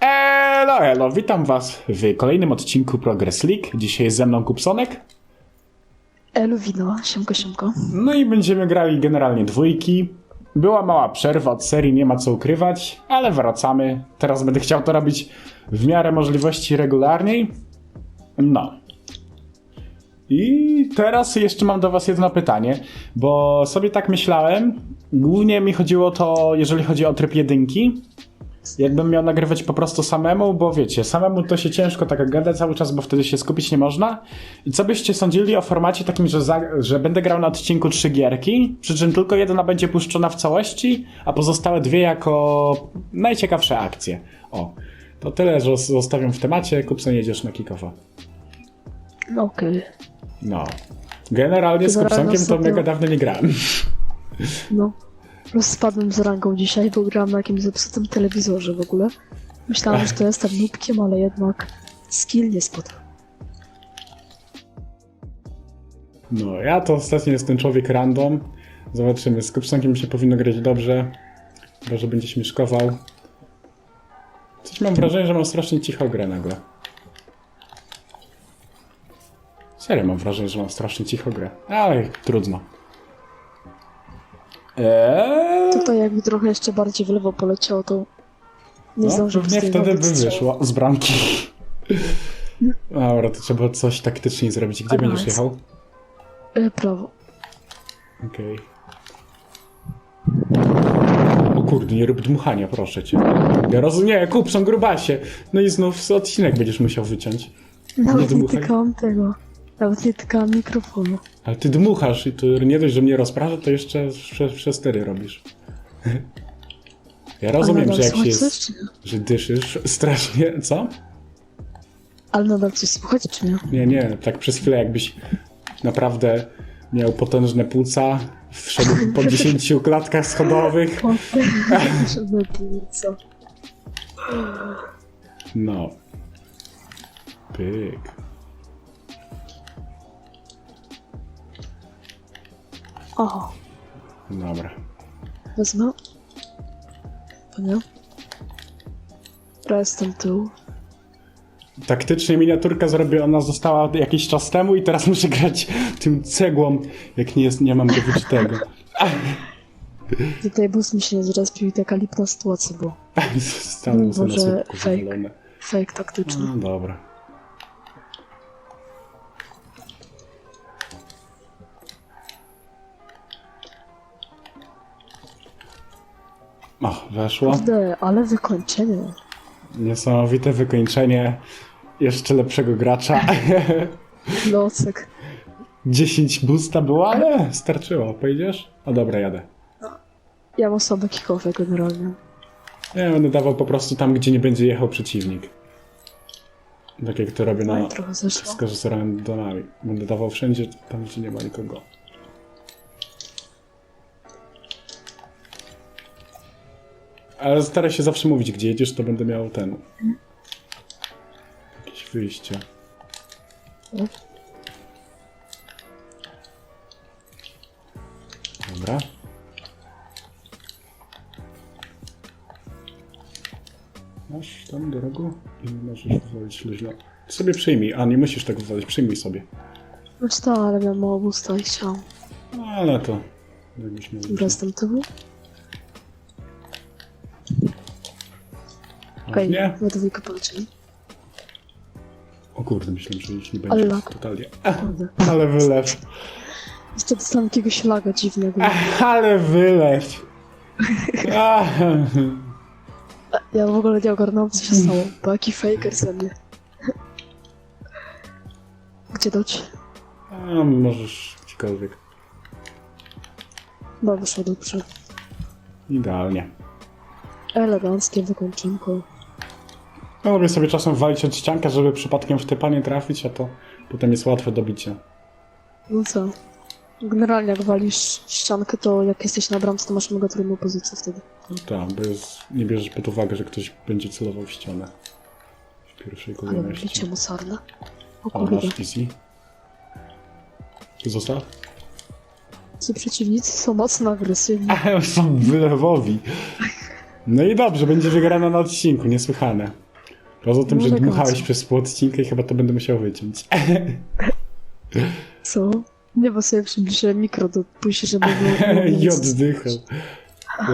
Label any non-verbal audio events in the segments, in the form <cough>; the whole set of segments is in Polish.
Elo, elo, witam was w kolejnym odcinku Progress League. Dzisiaj jest ze mną Kupsonek. Eluwino, siemko, siemko. No i będziemy grali generalnie dwójki. Była mała przerwa od serii, nie ma co ukrywać, ale wracamy. Teraz będę chciał to robić w miarę możliwości regularniej. No. I teraz jeszcze mam do was jedno pytanie, bo sobie tak myślałem, głównie mi chodziło to, jeżeli chodzi o tryb jedynki, jakbym miał nagrywać po prostu samemu, bo wiecie, samemu to się ciężko tak gada cały czas, bo wtedy się skupić nie można. I co byście sądzili o formacie takim, że, za, że będę grał na odcinku trzy gierki, przy czym tylko jedna będzie puszczona w całości, a pozostałe dwie jako najciekawsze akcje. O, to tyle, że zostawiam w temacie, Kupson jedziesz na kickofa. No okej. No. Generalnie z Kupsonkiem to mega dawno nie grałem. No. Rozspadłem z rangą dzisiaj, bo grałem na jakimś zepsutym telewizorze w ogóle. Myślałem, że to jestem nubkiem, ale jednak skill nie spadł. No, ja to ostatnio jestem człowiek random. Zobaczymy, z Kupsonkiem się powinno grać dobrze. Chyba, że będzie śmieszkował. Coś mam wrażenie, że mam strasznie cicho grę nagle. Serio mam wrażenie, że mam strasznie cicho grę. Ale trudno. Eee, Tutaj jakby trochę jeszcze bardziej w lewo poleciało, to nie no, zdążył pewnie wtedy by wyszło z bramki. <laughs> Dobra, to trzeba coś taktycznie zrobić. Gdzie A, będziesz nice. jechał? E, prawo. Okej. O kurde, nie rób dmuchania, proszę cię. Ja rozumiem, Kupson, grubasie. No i znów odcinek będziesz musiał wyciąć. Nawet nie, dmuchaj. tykałam tego. Nawet nie tykałam mikrofonu. Ale ty dmuchasz i to nie dość, że mnie rozprasza, to jeszcze prze- przestery robisz. Ja rozumiem, że jak się jest, że dyszysz strasznie, co? Ale nadal coś słychać, czy nie? Nie, nie, tak przez chwilę jakbyś naprawdę miał potężne płuca, wszedł po 10 klatkach schodowych. <laughs> Było co. No. Pyk. O, Dobra. Wezmę. To nie? Teraz jestem tył. Taktycznie miniaturka zrobiona została jakiś czas temu i teraz muszę grać tym cegłą, jak nie, jest, nie mam go wyczytego. <laughs> Tutaj bus mi się nie zrespił i taka lipna sytuacja była. <laughs> Stanął słupku fake. Fake taktyczny. No dobra. O, weszło. Kurde, ale wykończenie. Niesamowite wykończenie jeszcze lepszego gracza. <laughs> Locek. 10 boosta było, ale starczyło. Pojedziesz? O dobra, jadę. Ja mam słabe kickowe generalnie. Ja będę dawał po prostu tam, gdzie nie będzie jechał przeciwnik. Tak jak to robię No na i trochę zeszło. z Donami. Będę dawał wszędzie tam, gdzie nie ma nikogo. Ale staraj się zawsze mówić, gdzie jedziesz, to będę miał ten... Jakieś wyjście. No. Dobra. Masz tam do rogu i możesz wywalić luźno. Ty sobie przyjmij, a nie musisz tego wywalić, przyjmij sobie. Znaczy to, ale miałem mało busta i. No ale to... Jakbyś miał Dobra, jestem tył. A, Okej, Nie? na dwójkę polecieli. O kurde, myślałem, że już nie Ale będzie lag. totalnie. Kurde. <laughs> Ale wylew. Jeszcze dostałem jakiegoś laga dziwnego. <laughs> Ale wylew. <laughs> Ja w ogóle nie ogarnąłem, co się stało. Bo jaki faker ze mnie. Gdzie dać? A, możesz gdziekolwiek. No, wyszło dobrze. Idealnie. Eleganckie wykończonko. No lubię sobie czasem walić od ścianka, żeby przypadkiem w typa nie trafić, a to potem jest łatwe do bicia. No co? Generalnie jak walisz ściankę, to jak jesteś na bramce, to masz mega trudną pozycję wtedy. No tak, bo jest, nie bierzesz pod uwagę, że ktoś będzie celował w ścianę. W pierwszej Ale kolejności. bicie mocarne. O kurde. masz easy. Zostaw? Ci przeciwnicy są mocno agresywni. Ale <laughs> są wylewowi. No i dobrze, będzie wygrana na odcinku, niesłychane. Poza tym, że dmuchałeś przez pół odcinka i chyba to będę musiał wyciąć. <laughs> Co? Nie, bo sobie przybliżyłem mikro do pójścia, żeby było... <laughs> I oddychał.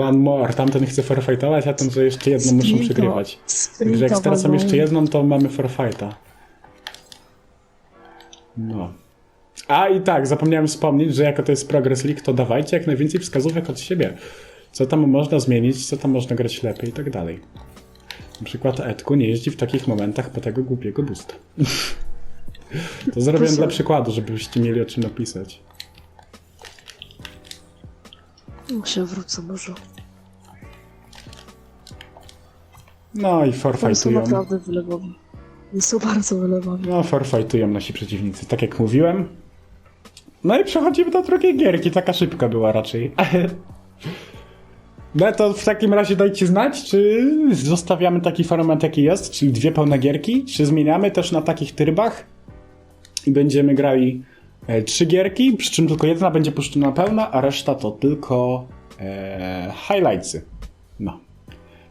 One more. Tamten chce forfightować, a ten, że jeszcze jedną muszą Sprinta. przegrywać. Także jak stracą walnąłem. jeszcze jedną, to mamy forfighta. No. A i tak, zapomniałem wspomnieć, że jako to jest Progress League, to dawajcie jak najwięcej wskazówek od siebie. Co tam można zmienić, co tam można grać lepiej i tak dalej. Na przykład Edku nie jeździ w takich momentach po tego głupiego boosta. <laughs> To zrobiłem są- dla przykładu, żebyście mieli o czym napisać. No się wrócę może. No i Oni są forfajtują. naprawdę wylewowi. Są bardzo wylewowi. No, forfajtują nasi przeciwnicy, tak jak mówiłem. No i przechodzimy do drugiej gierki, taka szybka była raczej. <laughs> No to w takim razie dajcie znać, czy zostawiamy taki format jaki jest, czyli dwie pełne gierki, czy zmieniamy też na takich trybach i będziemy grali e, trzy gierki, przy czym tylko jedna będzie puszczona pełna, a reszta to tylko e, highlightsy. No.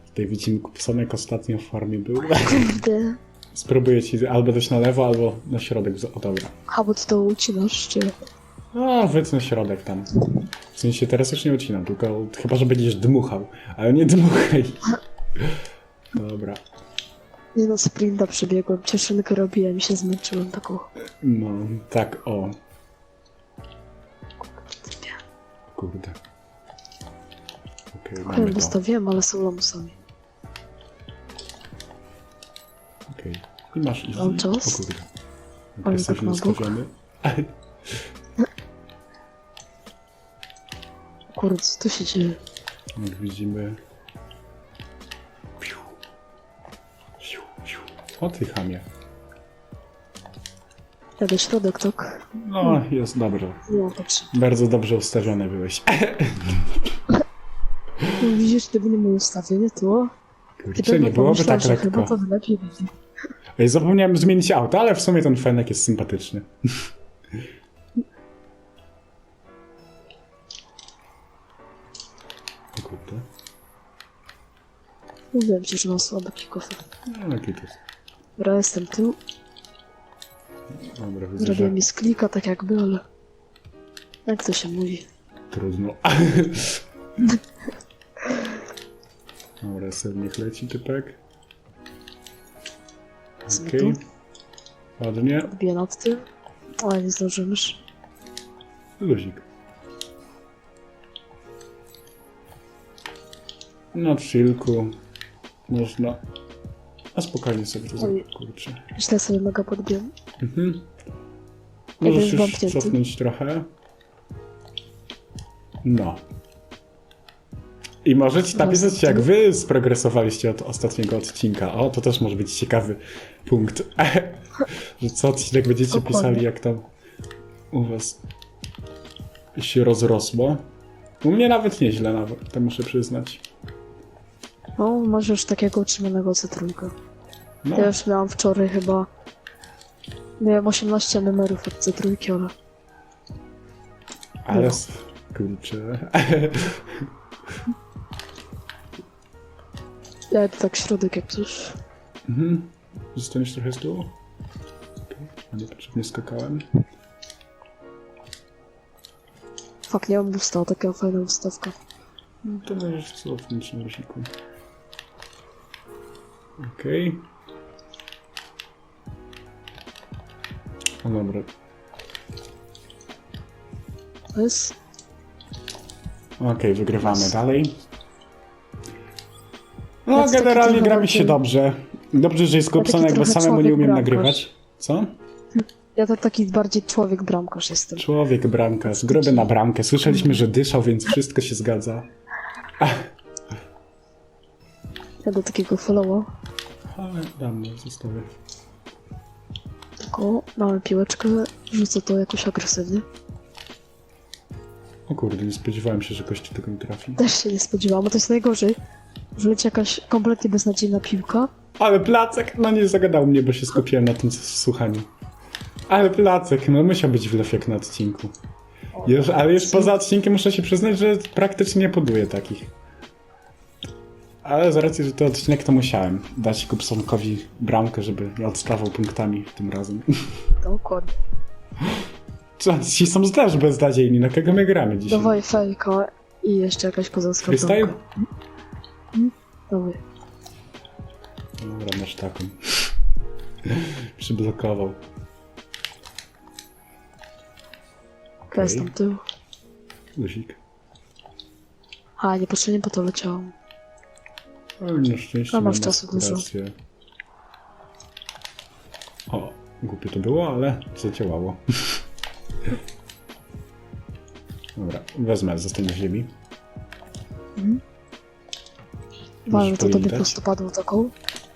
Tutaj widzimy Kupsonek ostatnio w formie był. Kurde. Spróbuję ci albo dać na lewo, albo na środek. O dobra. A bo ty to czy... No, wytnę środek tam. W sensie teraz już nie ucinam, tylko chyba, że będziesz dmuchał. Ale nie dmuchaj. Dobra. Nie no, sprinta przebiegłem, cieszynkę robiłem i się zmęczyłem taką. No, tak, o. Kurde. Okej, Okay, mamy to. dostawiłem, ale są lamusami. Okej. I masz easy. Mam czas? O kurde. tak Agresywnie na bok. ustawiony. Kurde, co tu się dzieje? Jak widzimy... Piu. Piu, piu. O ty chamie. Jadę środek, tak? No, jest dobrze. No, dobrze. Bardzo dobrze ustawiony byłeś. No, widzisz, gdyby nie moje ustawienie, to... Kurczę, nie byłoby tak że chyba lekko. to lepiej będzie. Ej, zapomniałem zmienić auto, ale w sumie ten fenek jest sympatyczny. Mówiłem ci, że mam słabe kikowy. No, jaki to jest. Dobra, jestem tu. Dobra, widzę, Zrobię że mi z klika tak jakby, ale... Jak to się mówi? trudno. <laughs> Dobra, sobie niech leci typek. Okej. tu. Ładnie. Odbiję nad tym. Ale nie zdążymy już. Luzik. Na chillku. Można. A spokojnie sobie to zrobię, kurczę. Źle sobie mega podbiłem. Mhm. Możesz już cofnąć trochę. No. I możecie napisać, jak wy sprogresowaliście od ostatniego odcinka. O, to też może być ciekawy punkt. <laughs> Że co odcinek będziecie pisali, jak tam u was się rozrosło. U mnie nawet nieźle, nawet, to muszę przyznać. No, masz już takiego utrzymanego C3. No, Ja już miałam wczoraj chyba... Miałem 18 numerów od C3, ale... ale... no. Kurczę. <laughs> Ja idę tak środek jak coś. Mhm. Zostaniesz trochę z tyłu? Okej. A niepotrzebnie skakałem. Fakt, nie mam boosta, taka fajna ustawka. No to możesz cofnąć na guziku. Okej. No dobra. Jest... Okej, wygrywamy dalej. No, generalnie gra mi się dobrze. Dobrze, że jest bo trochę samemu nie umiem bramkarz. nagrywać. Co? Ja to taki bardziej człowiek bramkarz jestem. Człowiek bramka, z gruby na bramkę. Słyszeliśmy, że dyszał, więc wszystko się zgadza. Ja do takiego followa. Ale dam, zostawię. Tylko mamy piłeczkę, rzucę to jakoś agresywnie. O kurde, nie spodziewałem się, że gości tego nie trafi. Też się nie spodziewałam, bo to jest najgorzej. Że leci jakaś kompletnie beznadziejna piłka. Ale placek, no nie zagadał mnie, bo się skupiłem na tym słuchaniu. Ale placek, no musiał być wlew jak na odcinku. Już, ale już poza odcinkiem muszę się przyznać, że praktycznie nie poduję takich. Ale z racji, że to odcinek, to musiałem dać Kupsonkowi bramkę, żeby nie odstawał punktami tym razem. Dokładnie. Co, ci są też beznadziejni, na kogo my gramy dzisiaj? Dawaj fejka i jeszcze jakaś kozacka Freestyle? Dawaj. Dobra, masz taką. Przyblokował. Jest tam tył. Guzik. A, niepotrzebnie po to leciałam. Ale na szczęście A masz mam czasu dużo. O, głupie to było, ale zadziałało. Dobra, wezmę, zostanie w ziemi. Ważne, to tobie powinien dać? prosto padło taką.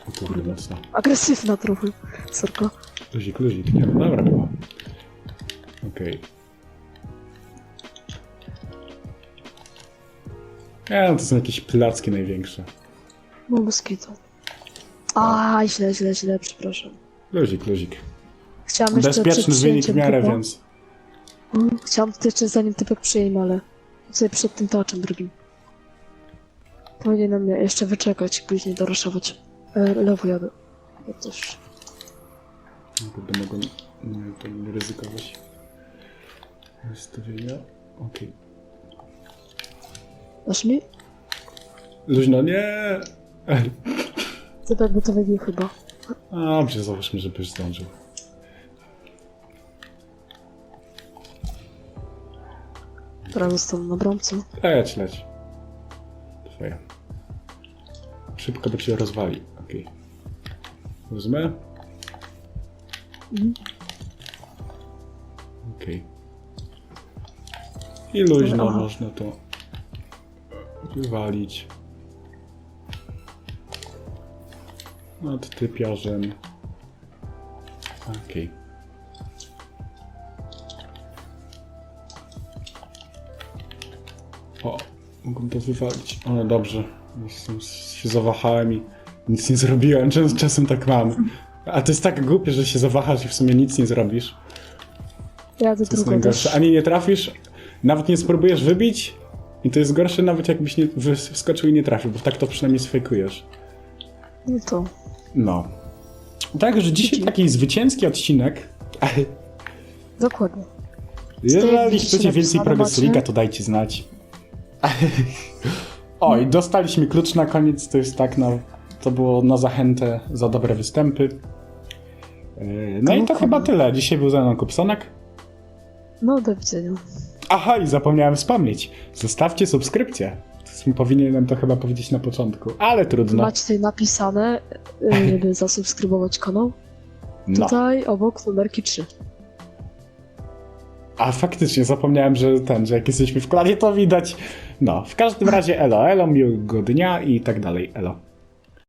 O kurde, mocno. Agresywna trochę. Sorka. Luzik, luzik. Nie, no dobra była. Okej. Nie, no to są jakieś placki największe. No bez kitu. A, źle, źle, źle, przepraszam. Luzik, luzik. Chciałam jeszcze Bezpieczny przed wynik w przyjęciem miarę, typa- więc... Mm, Chciałam to jeszcze zanim typek przyjmie, ale sobie przed tym taczem drugim. Powinienem jeszcze wyczekać i później doraszować. E, lewo jadę. Ja też. Kurde, mogę nie, to nie ryzykować. Ustawienia. Okej. Dasz mi? Luźno, nie! Typek by to wybił chyba. A, Dobrze, załóżmy, żebyś zdążył. Teraz zostanę na bramce. Leć, leć. Twoje. Szybko, bo cię rozwali. Okej. Wezmę. Mhm. Okej. I luźno Aha. można to wywalić. Nad typiarzem. Okej. O, mogłem to wywalić. O, dobrze. Jestem, się zawahałem i nic nie zrobiłem. Czas, czasem tak mam. A to jest tak głupie, że się zawahasz i w sumie nic nie zrobisz. Jadę To jest drugą najgorsze. Ani nie trafisz, nawet nie spróbujesz wybić i to jest gorsze nawet jakbyś nie wy- wskoczył i nie trafił, bo tak to przynajmniej sfejkujesz. No to. No. Także dzisiaj taki zwycięski odcinek. Dokładnie. Jeżeli chcecie więcej Progress? League'a, to dajcie znać. Oj, dostaliśmy klucz na koniec, to jest tak na... To było na zachętę za dobre występy. Yy, No i to chyba tyle. Dzisiaj był ze mną Kupsonek. No, do widzenia. Aha, i zapomniałem wspomnieć. Zostawcie subskrypcję. Powinienem to chyba powiedzieć na początku, ale trudno. Macie tutaj napisane, y, <laughs> żeby zasubskrybować kanał. No. Tutaj obok numerki 3. A faktycznie zapomniałem, że ten, że jak jesteśmy w klanie, to widać. No, w każdym razie elo, elo, miłego dnia i tak dalej, elo.